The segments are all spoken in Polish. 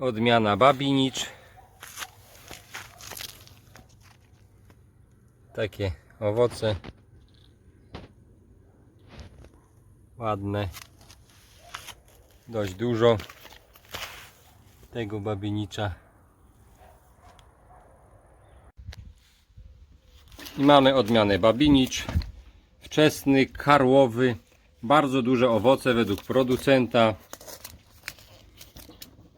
Odmiana babinicz. Takie owoce. Ładne. Dość dużo tego babinicza. I mamy odmianę babinicz. Wczesny, karłowy. Bardzo duże owoce według producenta.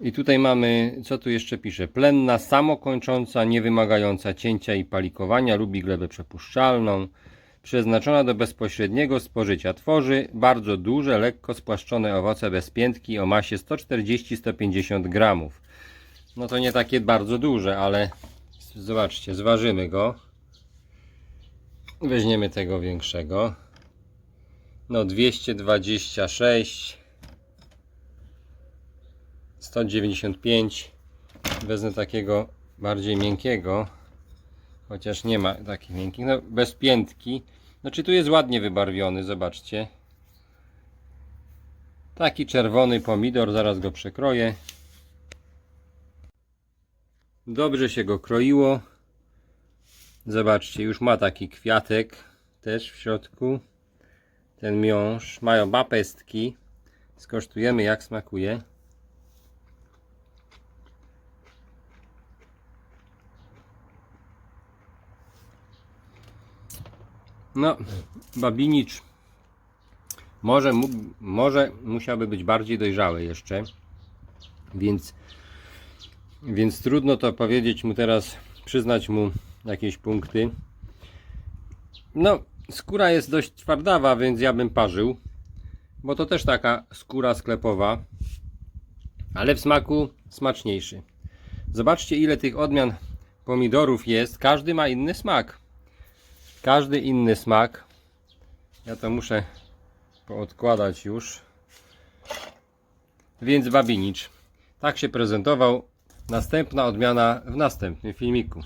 I tutaj mamy, co tu jeszcze pisze? Plenna, samokończąca, niewymagająca cięcia i palikowania, lubi glebę przepuszczalną. Przeznaczona do bezpośredniego spożycia. Tworzy bardzo duże, lekko spłaszczone owoce bez piętki o masie 140-150 gramów. No to nie takie bardzo duże, ale zobaczcie, zważymy go. Weźmiemy tego większego. No 226 195 wezmę takiego bardziej miękkiego chociaż nie ma takich miękkich. No bez piętki. Znaczy tu jest ładnie wybarwiony zobaczcie. Taki czerwony pomidor zaraz go przekroję. Dobrze się go kroiło. Zobaczcie już ma taki kwiatek też w środku. Ten miąższ mają ma pestki skosztujemy jak smakuje No, babinicz może, może musiałby być bardziej dojrzały jeszcze, więc, więc trudno to powiedzieć mu teraz, przyznać mu jakieś punkty. No, skóra jest dość twardawa, więc ja bym parzył, bo to też taka skóra sklepowa, ale w smaku smaczniejszy. Zobaczcie ile tych odmian pomidorów jest, każdy ma inny smak. Każdy inny smak. Ja to muszę poodkładać już. Więc babinicz. Tak się prezentował. Następna odmiana w następnym filmiku.